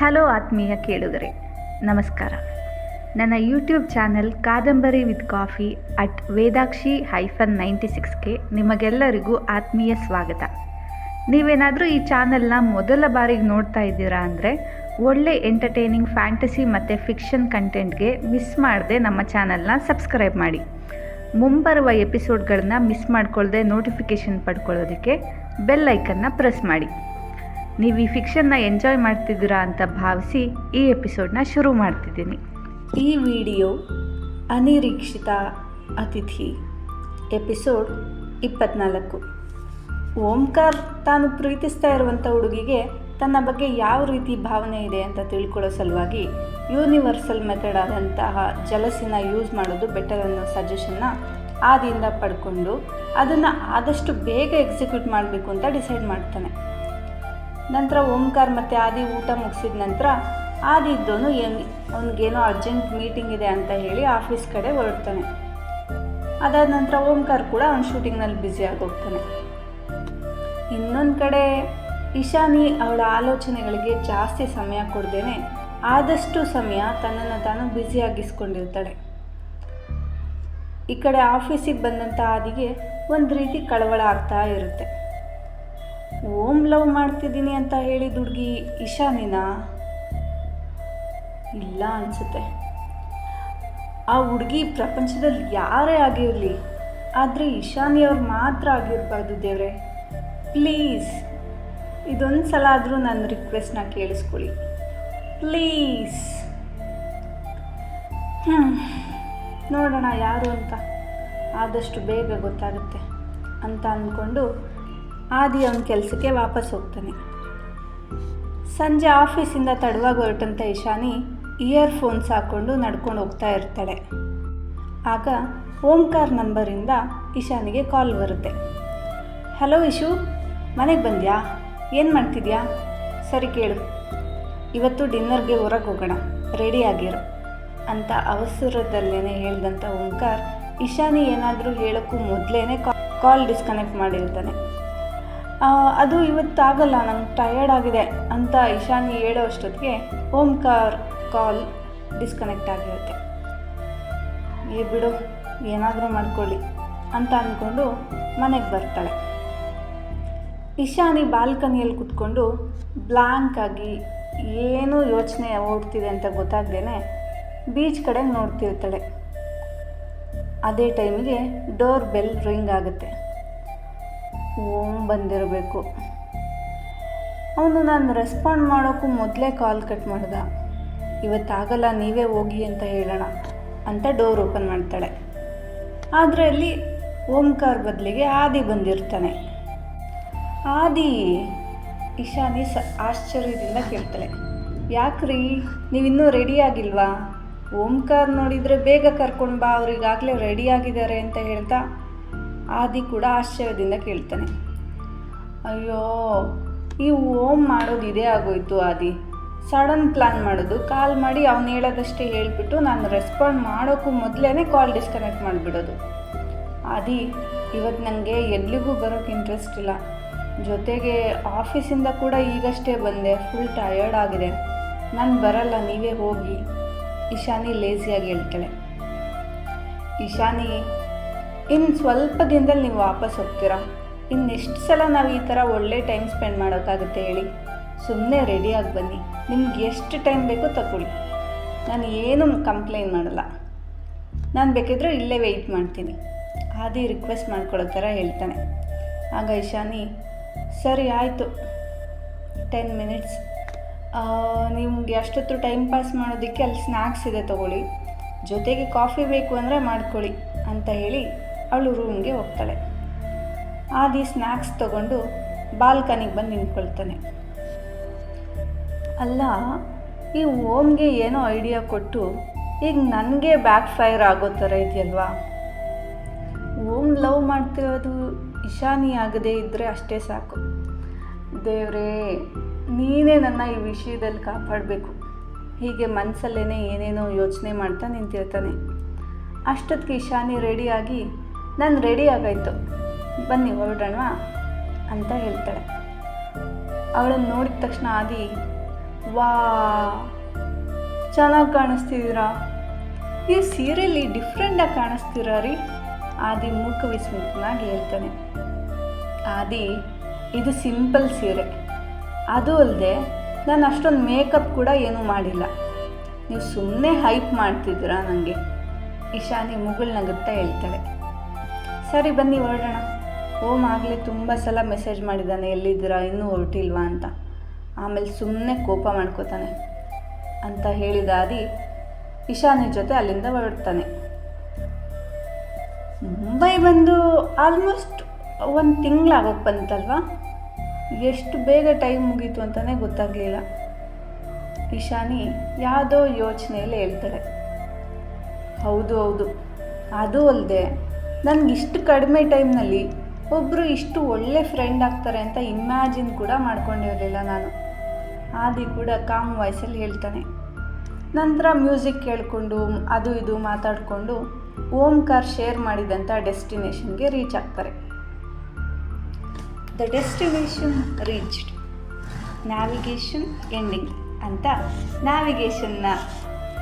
Hello ಆತ್ಮೀಯ ಕೇಳುಗರೆ, ನಮಸ್ಕಾರ. ನನ್ನ YouTube channel Kadambari with coffee at Vedakshi hyphen ninety ಸಿಕ್ಸ್ಗೆ ನಿಮಗೆಲ್ಲರಿಗೂ ಆತ್ಮೀಯ ಸ್ವಾಗತ. ನೀವೇನಾದರೂ ಈ ಚಾನಲ್ನ ಮೊದಲ ಬಾರಿಗೆ ನೋಡ್ತಾ ಇದ್ದೀರಾ ಅಂದರೆ, ಒಳ್ಳೆ ಎಂಟರ್ಟೈನಿಂಗ್ ಫ್ಯಾಂಟಸಿ ಮತ್ತು ಫಿಕ್ಷನ್ ಕಂಟೆಂಟ್ಗೆ ಮಿಸ್ ಮಾಡದೆ ನಮ್ಮ ಚಾನಲ್ನ ಸಬ್ಸ್ಕ್ರೈಬ್ ಮಾಡಿ. ಮುಂಬರುವ ಎಪಿಸೋಡ್ಗಳನ್ನ ಮಿಸ್ ಮಾಡ್ಕೊಳ್ಳದೆ ನೋಟಿಫಿಕೇಷನ್ ಪಡ್ಕೊಳ್ಳೋದಕ್ಕೆ ಬೆಲ್ ಐಕನ್ನ ಪ್ರೆಸ್ ಮಾಡಿ. ನೀವು ಈ ಫಿಕ್ಷನ್ನ ಎಂಜಾಯ್ ಮಾಡ್ತಿದ್ದೀರಾ ಅಂತ ಭಾವಿಸಿ ಈ ಎಪಿಸೋಡ್ನ ಶುರು ಮಾಡ್ತಿದ್ದೀನಿ. ಈ ವಿಡಿಯೋ ಅನಿರೀಕ್ಷಿತ ಅತಿಥಿ. ಎಪಿಸೋಡ್ ಇಪ್ಪತ್ನಾಲ್ಕು. ಓಂಕಾರ್ ತಾನು ಪ್ರೀತಿಸ್ತಾ ಇರುವಂಥ ಹುಡುಗಿಗೆ ತನ್ನ ಬಗ್ಗೆ ಯಾವ ರೀತಿ ಭಾವನೆ ಇದೆ ಅಂತ ತಿಳ್ಕೊಳ್ಳೋ ಸಲುವಾಗಿ ಯೂನಿವರ್ಸಲ್ ಮೆಥಡ್ ಆದಂತಹ ಜಲಸಿನ ಯೂಸ್ ಮಾಡೋದು ಬೆಟರ್ ಅನ್ನೋ ಸಜೆಷನ್ನ ಆದಿಯಿಂದ ಪಡ್ಕೊಂಡು ಅದನ್ನು ಆದಷ್ಟು ಬೇಗ ಎಕ್ಸಿಕ್ಯೂಟ್ ಮಾಡಬೇಕು ಅಂತ ಡಿಸೈಡ್ ಮಾಡ್ತಾನೆ. ನಂತರ ಓಂಕಾರ್ ಮತ್ತು ಆದಿ ಊಟ ಮುಗಿಸಿದ ನಂತರ ಆದಿದ್ದೋನು ಏನು ಅವನಿಗೇನೋ ಅರ್ಜೆಂಟ್ ಮೀಟಿಂಗ್ ಇದೆ ಅಂತ ಹೇಳಿ ಆಫೀಸ್ ಕಡೆ ಹೊರಡ್ತಾನೆ. ಅದಾದ ನಂತರ ಓಂಕಾರ್ ಕೂಡ ಅವ್ನ ಶೂಟಿಂಗ್ನಲ್ಲಿ ಬ್ಯುಸಿ ಹೋಗ್ತಾನೆ. ಇನ್ನೊಂದು ಕಡೆ ಇಶಾನಿ ಅವಳ ಆಲೋಚನೆಗಳಿಗೆ ಜಾಸ್ತಿ ಸಮಯ ಕೊಡ್ದೇನೆ ಆದಷ್ಟು ಸಮಯ ತನ್ನನ್ನು ತಾನು ಬ್ಯುಸಿಯಾಗಿಸ್ಕೊಂಡಿರ್ತಾಳೆ ಈ ಕಡೆ ಆಫೀಸಿಗೆ ಬಂದಂಥ ಆದಿಗೆ ಒಂದು ರೀತಿ ಕಳವಳ ಆಗ್ತಾ ಇರುತ್ತೆ. ಓಂ ಲವ್ ಮಾಡ್ತಿದ್ದೀನಿ ಅಂತ ಹೇಳಿದ ಹುಡುಗಿ ಇಶಾನಿನಾ ಇಲ್ಲ ಅನಿಸುತ್ತೆ. ಆ ಹುಡುಗಿ ಪ್ರಪಂಚದಲ್ಲಿ ಯಾರೇ ಆಗಿರಲಿ, ಆದರೆ ಇಶಾನಿಯವ್ರು ಮಾತ್ರ ಆಗಿರಬಾರ್ದು ದೇವ್ರೆ. ಪ್ಲೀಸ್, ಇದೊಂದು ಸಲ ಆದರೂ ನನ್ನ ರಿಕ್ವೆಸ್ಟ್ನ ಕೇಳಿಸ್ಕೊಳ್ಳಿ. ಪ್ಲೀಸ್. ಹ್ಞೂ ನೋಡೋಣ ಯಾರು ಅಂತ. ಆದಷ್ಟು ಬೇಗ ಗೊತ್ತಾಗುತ್ತೆ ಅಂತ ಅಂದ್ಕೊಂಡು ಆದಿ ಅವನ ಕೆಲಸಕ್ಕೆ ವಾಪಸ್ ಹೋಗ್ತಾನೆ. ಸಂಜೆ ಆಫೀಸಿಂದ ತಡವಾಗಿ ಹೊರಟಂತ ಇಶಾನಿ ಇಯರ್ಫೋನ್ಸ್ ಹಾಕ್ಕೊಂಡು ನಡ್ಕೊಂಡು ಹೋಗ್ತಾ ಇರ್ತಾಳೆ. ಆಗ ಓಂಕಾರ್ ನಂಬರಿಂದ ಇಶಾನಿಗೆ ಕಾಲ್ ಬರುತ್ತೆ. ಹಲೋ ಇಶು, ಮನೆಗೆ ಬಂದ್ಯಾ? ಏನು ಮಾಡ್ತಿದ್ಯಾ? ಸರಿ ಕೇಳು. ಇವತ್ತು ಡಿನ್ನರ್ಗೆ ಹೊರಗೆ ಹೋಗೋಣ, ರೆಡಿ ಆಗಿರು, ಅಂತ ಅವಸರದಲ್ಲೇ ಹೇಳಿದಂಥ ಓಂಕಾರ್ ಇಶಾನಿ ಏನಾದರೂ ಹೇಳೋಕ್ಕೂ ಮೊದಲೇ ಕಾಲ್ ಡಿಸ್ಕನೆಕ್ಟ್ ಮಾಡಿರ್ತಾನೆ. ಅದು ಇವತ್ತಾಗಲ್ಲ, ನಂಗೆ ಟಯರ್ಡ್ ಆಗಿದೆ ಅಂತ ಇಶಾನಿ ಹೇಳೋ ಅಷ್ಟೊತ್ತಿಗೆ ಓಂಕಾರ್ ಕಾಲ್ ಡಿಸ್ಕನೆಕ್ಟ್ ಆಗಿರುತ್ತೆ. ಏ ಬಿಡು, ಏನಾದರೂ ಮಾಡ್ಕೊಳ್ಳಿ ಅಂತ ಅಂದ್ಕೊಂಡು ಮನೆಗೆ ಬರ್ತಾಳೆ. ಇಶಾನಿ ಬಾಲ್ಕನಿಯಲ್ಲಿ ಕುತ್ಕೊಂಡು ಬ್ಲ್ಯಾಂಕ್ ಆಗಿ ಏನೂ ಯೋಚನೆ ಓಡ್ತಿದೆ ಅಂತ ಗೊತ್ತಾಗ್ದೇ ಬೀಚ್ ಕಡೆ ನೋಡ್ತಿರ್ತಾಳೆ. ಅದೇ ಟೈಮಿಗೆ ಡೋರ್ ಬೆಲ್ ರಿಂಗ್ ಆಗುತ್ತೆ. ಓಂ ಬಂದಿರಬೇಕು. ಅವನು ನಾನು ರೆಸ್ಪಾಂಡ್ ಮಾಡೋಕ್ಕೂ ಮೊದಲೇ ಕಾಲ್ ಕಟ್ ಮಾಡ್ದ. ಇವತ್ತಾಗಲ್ಲ, ನೀವೇ ಹೋಗಿ ಅಂತ ಹೇಳೋಣ ಅಂತ ಡೋರ್ ಓಪನ್ ಮಾಡ್ತಾಳೆ. ಆದರೆ ಅಲ್ಲಿ ಓಂಕಾರ್ ಬದಲಿಗೆ ಆದಿ ಬಂದಿರ್ತಾನೆ. ಆದಿ ಇಶಾನಿ ಸ ಆಶ್ಚರ್ಯದಿಂದ ಕೇಳ್ತಾಳೆ. ಯಾಕ್ರಿ? ನೀವಿನ್ನೂ ರೆಡಿ ಆಗಿಲ್ವಾ? ಓಂಕಾರ್ ನೋಡಿದರೆ ಬೇಗ ಕರ್ಕೊಂಡು ಬಾ ಅವ್ರಿಗಾಗಲೇ ರೆಡಿ ಆಗಿದ್ದಾರೆ ಅಂತ ಹೇಳ್ತಾ ಆದಿ ಕೂಡ ಆಶ್ಚರ್ಯದಿಂದ ಕೇಳ್ತಾನೆ. ಅಯ್ಯೋ ಈ ಓಮ್ ಮಾಡೋದು ಇದೇ ಆಗೋಯ್ತು ಆದಿ. ಸಡನ್ ಪ್ಲ್ಯಾನ್ ಮಾಡೋದು. ಕಾಲ್ ಮಾಡಿ ಅವ್ನು ಹೇಳೋದಷ್ಟೇ ಹೇಳಿಬಿಟ್ಟು ನಾನು ರೆಸ್ಪಾಂಡ್ ಮಾಡೋಕ್ಕೂ ಮೊದಲೇ ಕಾಲ್ ಡಿಸ್ಕನೆಕ್ಟ್ ಮಾಡಿಬಿಡೋದು. ಆದಿ ಇವತ್ತು ನನಗೆ ಎಲ್ಲಿಗೂ ಬರೋಕ್ಕೆ ಇಂಟ್ರೆಸ್ಟ್ ಇಲ್ಲ. ಜೊತೆಗೆ ಆಫೀಸಿಂದ ಕೂಡ ಈಗಷ್ಟೇ ಬಂದೆ. ಫುಲ್ ಟಯರ್ಡ್ ಆಗಿದೆ. ನಾನು ಬರಲ್ಲ, ನೀವೇ ಹೋಗಿ. ಇಶಾನಿ ಲೇಸಿಯಾಗಿ ಹೇಳ್ತಾಳೆ. ಇಶಾನಿ ಇನ್ನು ಸ್ವಲ್ಪ ದಿನದಲ್ಲಿ ನೀವು ವಾಪಸ್ ಹೋಗ್ತೀರಾ? ಇನ್ನೆಷ್ಟು ಸಲ ನಾವು ಈ ಥರ ಒಳ್ಳೆ ಟೈಮ್ ಸ್ಪೆಂಡ್ ಮಾಡೋಕ್ಕಾಗುತ್ತೆ ಹೇಳಿ? ಸುಮ್ಮನೆ ರೆಡಿಯಾಗಿ ಬನ್ನಿ. ನಿಮ್ಗೆ ಎಷ್ಟು ಟೈಮ್ ಬೇಕೋ ತಗೊಳ್ಳಿ. ನಾನು ಏನು ಕಂಪ್ಲೇಂಟ್ ಮಾಡಲ್ಲ. ನಾನು ಬೇಕಿದ್ರೆ ಇಲ್ಲೇ ವೆಯ್ಟ್ ಮಾಡ್ತೀನಿ. ಆದಿ ರಿಕ್ವೆಸ್ಟ್ ಮಾಡ್ಕೊಳ್ಳೋ ಥರ ಹೇಳ್ತಾನೆ. ಆಗ ಇಶಾನಿ ಸರಿ, ಆಯಿತು. ಟೆನ್ ಮಿನಿಟ್ಸ್ ನಿಮ್ಗೆ ಅಷ್ಟೊತ್ತು ಟೈಮ್ ಪಾಸ್ ಮಾಡೋದಕ್ಕೆ ಅಲ್ಲಿ ಸ್ನ್ಯಾಕ್ಸ್ ಇದೆ ತೊಗೊಳ್ಳಿ. ಜೊತೆಗೆ ಕಾಫಿ ಬೇಕು ಅಂದರೆ ಮಾಡ್ಕೊಳ್ಳಿ, ಅಂತ ಹೇಳಿ ಅವಳು ರೂಮ್ಗೆ ಹೋಗ್ತಾಳೆ. ಆದಿ ಸ್ನ್ಯಾಕ್ಸ್ ತಗೊಂಡು ಬಾಲ್ಕನಿಗೆ ಬಂದು ನಿಂತ್ಕೊಳ್ತಾನೆ. ಅಲ್ಲ, ಈ ಓಮ್ಗೆ ಏನೋ ಐಡಿಯಾ ಕೊಟ್ಟು ಈಗ ನನಗೆ ಬ್ಯಾಕ್ ಫೈರ್ ಆಗೋ ಥರ ಇದೆಯಲ್ವಾ? ಓಮ್ ಲವ್ ಮಾಡ್ತಿರೋದು ಇಶಾನಿ ಆಗದೇ ಇದ್ದರೆ ಅಷ್ಟೇ ಸಾಕು. ದೇವ್ರೇ, ನೀನೇ ನನ್ನ ಈ ವಿಷಯದಲ್ಲಿ ಕಾಪಾಡಬೇಕು. ಹೀಗೆ ಮನಸ್ಸಲ್ಲೇ ಏನೇನೋ ಯೋಚನೆ ಮಾಡ್ತಾ ನಿಂತಿರ್ತಾನೆ. ಅಷ್ಟೊತ್ತಿಗೆ ಇಶಾನಿ ರೆಡಿಯಾಗಿ ನಾನು ರೆಡಿ ಆಗೋಯ್ತು. ಬನ್ನಿ ಹೊರಡೋಣ ಅಂತ ಹೇಳ್ತಾಳೆ. ಅವಳನ್ನು ನೋಡಿದ ತಕ್ಷಣ ಆದಿ, ವಾ, ಚೆನ್ನಾಗಿ ಕಾಣಿಸ್ತಿದ್ದೀರಾ? ಈ ಸೀರೆಯಲ್ಲಿ ಡಿಫ್ರೆಂಟಾಗಿ ಕಾಣಿಸ್ತೀರಾ ರೀ? ಆದಿ ಮೂಕ ವಿಸ್ಮಿತನಾಗಿ ಹೇಳ್ತಾನೆ. ಆದಿ, ಇದು ಸಿಂಪಲ್ ಸೀರೆ. ಅದು ಅಲ್ಲದೆ ನಾನು ಅಷ್ಟೊಂದು ಮೇಕಪ್ ಕೂಡ ಏನೂ ಮಾಡಿಲ್ಲ. ನೀವು ಸುಮ್ಮನೆ ಹೈಪ್ ಮಾಡ್ತಿದ್ದೀರಾ ನನಗೆ ಇಶಾನಿ ಮುಗುಳ್ನಗುತ್ತಾ ಹೇಳ್ತಾಳೆ. ಸರಿ, ಬನ್ನಿ ಹೊರಡೋಣ. ಓಮ್ ಆಗಲಿ ತುಂಬ ಸಲ ಮೆಸೇಜ್ ಮಾಡಿದ್ದಾನೆ, ಎಲ್ಲಿದ್ದೀರಾ, ಇನ್ನೂ ಹೊರಟಿಲ್ವಾ ಅಂತ. ಆಮೇಲೆ ಸುಮ್ಮನೆ ಕೋಪ ಮಾಡ್ಕೋತಾನೆ. ಅಂತ ಹೇಳಿದ ಆದಿ ಇಶಾನಿ ಜೊತೆ ಅಲ್ಲಿಂದ ಹೊರಡ್ತಾನೆ. ಮುಂಬೈ ಬಂದು ಆಲ್ಮೋಸ್ಟ್ ಒಂದು ತಿಂಗಳಾಗೋಕ್ಕೆ ಬಂತಲ್ವಾ? ಎಷ್ಟು ಬೇಗ ಟೈಮ್ ಮುಗೀತು ಅಂತಲೇ ಗೊತ್ತಾಗಲಿಲ್ಲ. ಇಶಾನಿ ಯಾವುದೋ ಯೋಚನೆಯಲ್ಲಿ ಹೇಳ್ತಾಳೆ. ಹೌದು ಹೌದು. ಅದು ಅಲ್ಲದೆ ನನಗಿಷ್ಟು ಕಡಿಮೆ ಟೈಮ್ನಲ್ಲಿ ಒಬ್ಬರು ಇಷ್ಟು ಒಳ್ಳೆ ಫ್ರೆಂಡ್ ಆಗ್ತಾರೆ ಅಂತ ಇಮ್ಯಾಜಿನ್ ಕೂಡ ಮಾಡ್ಕೊಂಡಿರಲಿಲ್ಲ ನಾನು. ಆದಿ ಕೂಡ ಕಾಮ್ ವಾಯ್ಸಲ್ಲಿ ಹೇಳ್ತಾನೆ. ನಂತರ ಮ್ಯೂಸಿಕ್ ಕೇಳಿಕೊಂಡು, ಅದು ಇದು ಮಾತಾಡಿಕೊಂಡು ಓಂಕಾರ್ ಶೇರ್ ಮಾಡಿದಂಥ ಡೆಸ್ಟಿನೇಷನ್ಗೆ ರೀಚ್ ಆಗ್ತಾರೆ. The destination reached navigation ending ಅಂತ ನ್ಯಾವಿಗೇಷನ್ನ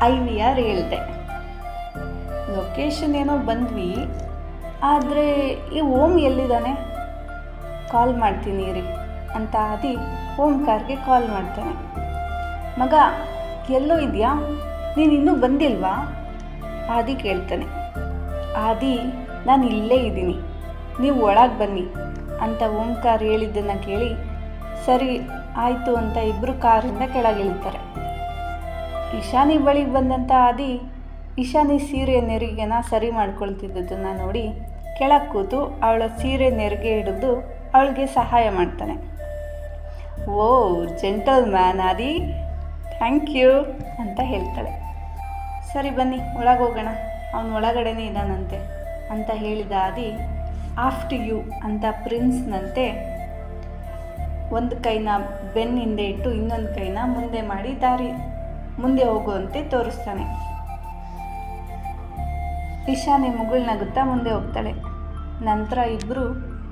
ಐ ವಿ ಆರ್ ಹೇಳಿದೆ. ಲೊಕೇಶನ್ ಏನೋ ಬಂದ್ವಿ. ಆದರೆ ಈ ಓಂ ಎಲ್ಲಿದ್ದಾನೆ? ಕಾಲ್ ಮಾಡ್ತೀನಿ ರೀ ಅಂತ ಆದಿ ಓಂಕಾರ್ಗೆ ಕಾಲ್ ಮಾಡ್ತಾನೆ. ಮಗ, ಎಲ್ಲೋ ಇದೆಯಾ? ನೀನು ಇನ್ನೂ ಬಂದಿಲ್ವಾ? ಆದಿ ಕೇಳ್ತಾನೆ. ಆದಿ, ನಾನು ಇಲ್ಲೇ ಇದ್ದೀನಿ. ನೀವು ಒಳಗೆ ಬನ್ನಿ ಅಂತ ಓಂಕಾರ್ ಹೇಳಿದ್ದನ್ನು ಕೇಳಿ, ಸರಿ, ಆಯಿತು ಅಂತ ಇಬ್ಬರು ಕಾರಿಂದ ಕೆಳಗಿಳಿತಾರೆ. ಇಶಾನಿ ಬಳಿಗೆ ಬಂದಂಥ ಆದಿ, ಇಶಾನಿ ಸೀರೆ ನೆರಿಗೆನ ಸರಿ ಮಾಡ್ಕೊಳ್ತಿದ್ದದನ್ನು ನೋಡಿ ಕೆಳಗೆ ಕೂತು ಅವಳ ಸೀರೆ ನೆರಿಗೆ ಹಿಡಿದು ಅವಳಿಗೆ ಸಹಾಯ ಮಾಡ್ತಾನೆ. Oh gentleman Adi. Thank you ಅಂತ ಹೇಳ್ತಾಳೆ. ಸರಿ ಬನ್ನಿ, ಒಳಗೆ ಹೋಗೋಣ. ಅವನು ಒಳಗಡೆನೇ ಇದ್ದಾನಂತೆ ಅಂತ ಹೇಳಿದ ಆದಿ ಆಫ್ಟ್ ಯು ಅಂತ ಪ್ರಿನ್ಸ್ನಂತೆ ಒಂದು ಕೈನ ಬೆನ್ನ ಹಿಂದೆ ಇಟ್ಟು ಇನ್ನೊಂದು ಕೈನ ಮುಂದೆ ಮಾಡಿ ದಾರಿ, ಮುಂದೆ ಹೋಗುವಂತೆ ತೋರಿಸ್ತಾನೆ. ಇಶಾನೆ ಮುಗುಳ್ನಗುತ್ತಾ ಮುಂದೆ ಹೋಗ್ತಾಳೆ. ನಂತರ ಇಬ್ಬರು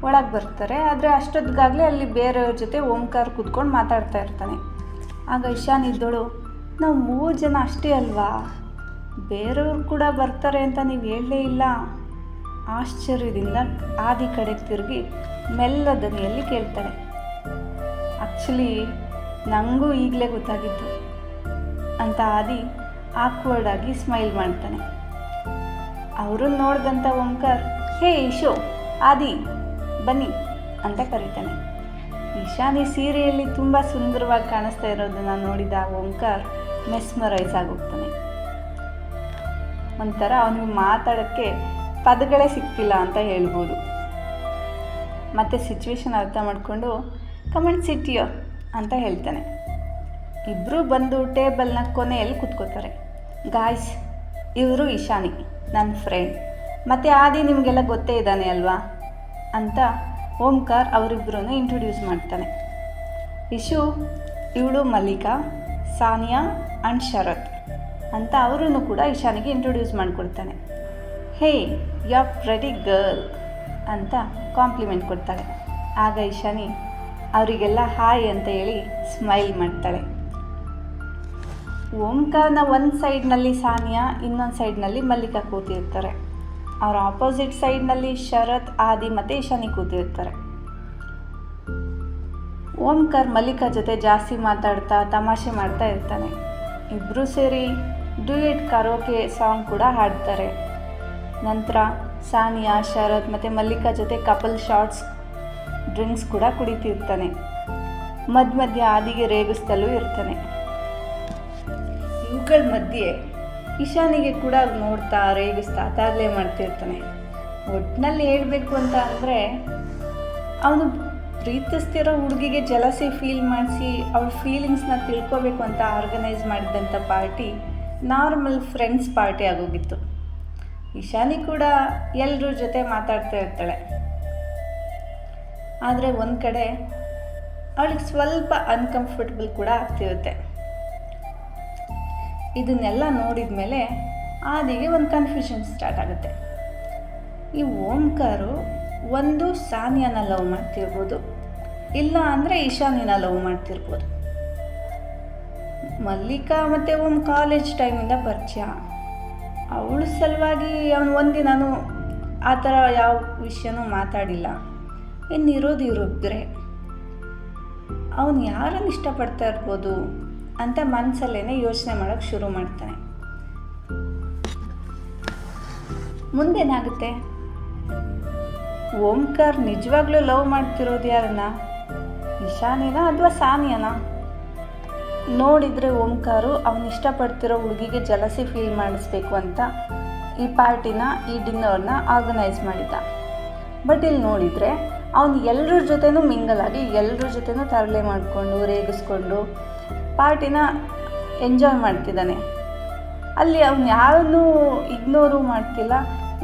ಒಳಗೆ ಬರ್ತಾರೆ. ಆದರೆ ಅಷ್ಟೊತ್ತಿಗಾಗಲೇ ಅಲ್ಲಿ ಬೇರೆಯವ್ರ ಜೊತೆ ಓಂಕಾರ ಕೂತ್ಕೊಂಡು ಮಾತಾಡ್ತಾ ಇರ್ತಾನೆ. ಆಗ ಇಶಾನ್ ಇದ್ದೋಳು, ನಾವು ಮೂರು ಜನ ಅಷ್ಟೇ ಅಲ್ವಾ? ಬೇರೆಯವ್ರು ಕೂಡ ಬರ್ತಾರೆ ಅಂತ ನೀವು ಹೇಳಲೇ ಇಲ್ಲ. ಆಶ್ಚರ್ಯದಿಂದ ಆದಿ ಕಡೆಗೆ ತಿರುಗಿ ಮೆಲ್ಲ ದನಿಯಲ್ಲಿ ಕೇಳ್ತಾಳೆ. ಆ್ಯಕ್ಚುಲಿ ನನಗೂ ಈಗಲೇ ಗೊತ್ತಾಗಿತ್ತು, ಅಂತ ಆದಿ ಆಕ್ವರ್ಡ್ ಆಗಿ ಸ್ಮೈಲ್ ಮಾಡ್ತಾನೆ. ಅವರು ನೋಡಿದಂಥ ಓಂಕಾರ್ ಹೇ ಇಶೋ ಆದಿ, ಬನ್ನಿ ಅಂತ ಕರೀತಾನೆ. ಈಶಾನಿ ಸೀರೆಯಲ್ಲಿ ತುಂಬ ಸುಂದರವಾಗಿ ಕಾಣಿಸ್ತಾ ಇರೋದನ್ನು ನೋಡಿದ ಓಂಕಾರ್ ಮೆಸ್ಮರೈಸ್ ಆಗೋಗ್ತಾನೆ. ಒಂಥರ ಅವನಿಗೆ ಮಾತಾಡೋಕ್ಕೆ ಪದಗಳೇ ಸಿಕ್ತಿಲ್ಲ ಅಂತ ಹೇಳ್ಬೋದು. ಮತ್ತು ಸಿಚುವೇಶನ್ ಅರ್ಥ ಮಾಡಿಕೊಂಡು ಕಮೆಂಟ್ ಸಿಟಿಯೋ ಅಂತ ಹೇಳ್ತಾನೆ. ಇಬ್ಬರೂ ಬಂದು ಟೇಬಲ್ನ ಕೊನೆಯಲ್ಲಿ ಕುತ್ಕೋತಾರೆ. ಗಾಯ್ಸ್ ಇವರು ಇಶಾನಿ ನನ್ನ ಫ್ರೆಂಡ್ ಮತ್ತು ಆದಿ ನಿಮಗೆಲ್ಲ ಗೊತ್ತೇ ಇದ್ದಾನೆ ಅಲ್ವಾ? ಅಂತ ಓಂಕಾರ್ ಅವರಿಬ್ಬರೂ ಇಂಟ್ರೊಡ್ಯೂಸ್ ಮಾಡ್ತಾನೆ. ಇಶು, ಇವಳು ಮಲ್ಲಿಕಾ, ಸಾನಿಯಾ ಆ್ಯಂಡ್ ಶರತ್ ಅಂತ ಅವರೂ ಕೂಡ ಇಶಾನಿಗೆ ಇಂಟ್ರೊಡ್ಯೂಸ್ ಮಾಡಿಕೊಡ್ತಾನೆ. ಹೇ, ಯಾ ಪ್ರೆಡಿ ಗರ್ಲ್ ಅಂತ ಕಾಂಪ್ಲಿಮೆಂಟ್ ಕೊಡ್ತಾಳೆ. ಆಗ ಇಶಾನಿ ಅವರಿಗೆಲ್ಲ ಹಾಯ್ ಅಂತ ಹೇಳಿ ಸ್ಮೈಲ್ ಮಾಡ್ತಾಳೆ. ಓಂಕಾರ್ನ ಒಂದು ಸೈಡ್ನಲ್ಲಿ ಸಾನಿಯಾ, ಇನ್ನೊಂದು ಸೈಡ್ನಲ್ಲಿ ಮಲ್ಲಿಕಾ ಕೂತಿರ್ತಾರೆ. ಅವ್ರ ಆಪೋಸಿಟ್ ಸೈಡ್ನಲ್ಲಿ ಶರತ್, ಆದಿ ಮತ್ತು ಇಶಾನಿ ಕೂತಿರ್ತಾರೆ. ಓಂಕರ್, ಮಲ್ಲಿಕಾ ಜೊತೆ ಜಾಸ್ತಿ ಮಾತಾಡ್ತಾ ತಮಾಷೆ ಮಾಡ್ತಾ ಇರ್ತಾನೆ. ಇಬ್ಬರೂ ಸೇರಿ ಡ್ಯೂಯೆಟ್ ಕರೋಕೆ ಸಾಂಗ್ ಕೂಡ ಹಾಡ್ತಾರೆ. ನಂತರ ಸಾನಿಯಾ, ಶರತ್ ಮತ್ತು ಮಲ್ಲಿಕಾ ಜೊತೆ ಕಪಲ್ ಶಾರ್ಟ್ಸ್ ಡ್ರಿಂಕ್ಸ್ ಕೂಡ ಕುಡಿತಿರ್ತಾನೆ. ಮಧ್ಯ ಮಧ್ಯೆ ಆದಿಗೆ ರೇಗಿಸ್ತಲೂ ಇರ್ತಾನೆ. ಇವುಗಳ ಮಧ್ಯೆ ಇಶಾನಿಗೆ ಕೂಡ ನೋಡ್ತಾ ರೇಗಿಸ್ತಾ ತಾಗಲೇ ಮಾಡ್ತಿರ್ತಾನೆ. ಒಟ್ಟಿನಲ್ಲಿ ಹೇಳಬೇಕು ಅಂತ ಅಂದರೆ, ಅವನು ಪ್ರೀತಿಸ್ತಿರೋ ಹುಡುಗಿಗೆ ಜಲಸಿ ಫೀಲ್ ಮಾಡಿಸಿ ಅವ್ರ ಫೀಲಿಂಗ್ಸ್ನ ತಿಳ್ಕೋಬೇಕು ಅಂತ ಆರ್ಗನೈಸ್ ಮಾಡಿದಂಥ ಪಾರ್ಟಿ ನಾರ್ಮಲ್ ಫ್ರೆಂಡ್ಸ್ ಪಾರ್ಟಿ ಆಗೋಗಿತ್ತು. ಇಶಾನಿ ಕೂಡ ಎಲ್ಲರ ಜೊತೆ ಮಾತಾಡ್ತಾ ಇರ್ತಾಳೆ. ಆದರೆ ಒಂದು ಕಡೆ ಅವಳಿಗೆ ಸ್ವಲ್ಪ ಅನ್ಕಂಫರ್ಟಬಲ್ ಕೂಡ ಆಗ್ತಿರುತ್ತೆ. ಇದನ್ನೆಲ್ಲ ನೋಡಿದ ಮೇಲೆ ಆದಿಗೆ ಒಂದು ಕನ್ಫ್ಯೂಷನ್ ಸ್ಟಾರ್ಟ್ ಆಗುತ್ತೆ. ಈ ಓಂಕಾರು ಒಂದು ಸಾನಿಯಾನ ಲವ್ ಮಾಡ್ತಿರ್ಬೋದು, ಇಲ್ಲ ಅಂದರೆ ಈಶಾನ್ಯನ ಲವ್ ಮಾಡ್ತಿರ್ಬೋದು. ಮಲ್ಲಿಕಾ ಮತ್ತು ಒಂದು ಕಾಲೇಜ್ ಟೈಮಿಂದ ಪರಿಚಯ. ಅವಳ ಸಲುವಾಗಿ ಅವನು ಒಂದಿನೂ ಆ ಥರ ಯಾವ ವಿಷಯನೂ ಮಾತಾಡಿಲ್ಲ. ಇನ್ನಿರೋದು ಇರೋದ್ರೆ ಅವನು ಯಾರನ್ನು ಇಷ್ಟಪಡ್ತಾ ಇರ್ಬೋದು? ಅಂತ ಮನಸ್ಸಲ್ಲೇ ಯೋಚನೆ ಮಾಡೋಕ್ಕೆ ಶುರು ಮಾಡ್ತಾನೆ. ಮುಂದೇನಾಗುತ್ತೆ? ಓಂಕಾರ್ ನಿಜವಾಗ್ಲೂ ಲವ್ ಮಾಡ್ತಿರೋದು ಯಾರನ್ನ? ಇಶಾನಿನ ಅಥವಾ ಸಾನಿಯನ? ನೋಡಿದರೆ ಓಂಕಾರು ಅವನು ಇಷ್ಟಪಡ್ತಿರೋ ಹುಡುಗಿಗೆ ಜಲಸಿ ಫೀಲ್ ಮಾಡಿಸ್ಬೇಕು ಅಂತ ಈ ಪಾರ್ಟಿನ, ಈ ಡಿನ್ನರ್ನ ಆರ್ಗನೈಸ್ ಮಾಡಿದ್ದ. ಬಟ್ ಇಲ್ಲಿ ನೋಡಿದರೆ ಅವನು ಎಲ್ಲರ ಜೊತೆನೂ ಮಿಂಗಲ್ ಆಗಿ ಎಲ್ಲರ ಜೊತೆನೂ ತರಲೆ ಮಾಡಿಕೊಂಡು, ರೇಗಿಸ್ಕೊಂಡು ಪಾರ್ಟಿನ ಎಂಜಾಯ್ ಮಾಡ್ತಿದ್ದಾನೆ. ಅಲ್ಲಿ ಅವನು ಯಾರನ್ನೂ ಇಗ್ನೋರು ಮಾಡ್ತಿಲ್ಲ,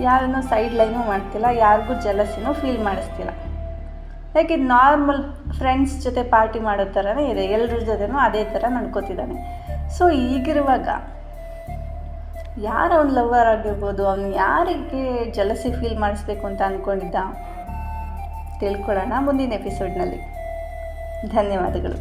ಯಾರನ್ನೂ ಸೈಡ್ ಲೈನು ಮಾಡ್ತಿಲ್ಲ, ಯಾರಿಗೂ ಜಲಸಿನೂ ಫೀಲ್ ಮಾಡಿಸ್ತಿಲ್ಲ. ಲೈಕ್ ಇದು ನಾರ್ಮಲ್ ಫ್ರೆಂಡ್ಸ್ ಜೊತೆ ಪಾರ್ಟಿ ಮಾಡೋ ಥರನೇ ಇದೆ ಎಲ್ಲರ ಜೊತೆನೂ ಅದೇ ಥರ ನಡ್ಕೋತಿದ್ದಾನೆ. ಸೊ ಈಗಿರುವಾಗ ಯಾರು ಅವ್ನ ಲವರ್ ಆಗಿರ್ಬೋದು, ಅವ್ನು ಯಾರಿಗೆ ಜಲಸಿ ಫೀಲ್ ಮಾಡಿಸ್ಬೇಕು ಅಂತ ಅಂದ್ಕೊಂಡಿದ್ದ ತಿಳ್ಕೊಳ್ಳೋಣ ಮುಂದಿನ ಎಪಿಸೋಡ್ನಲ್ಲಿ. ಧನ್ಯವಾದಗಳು.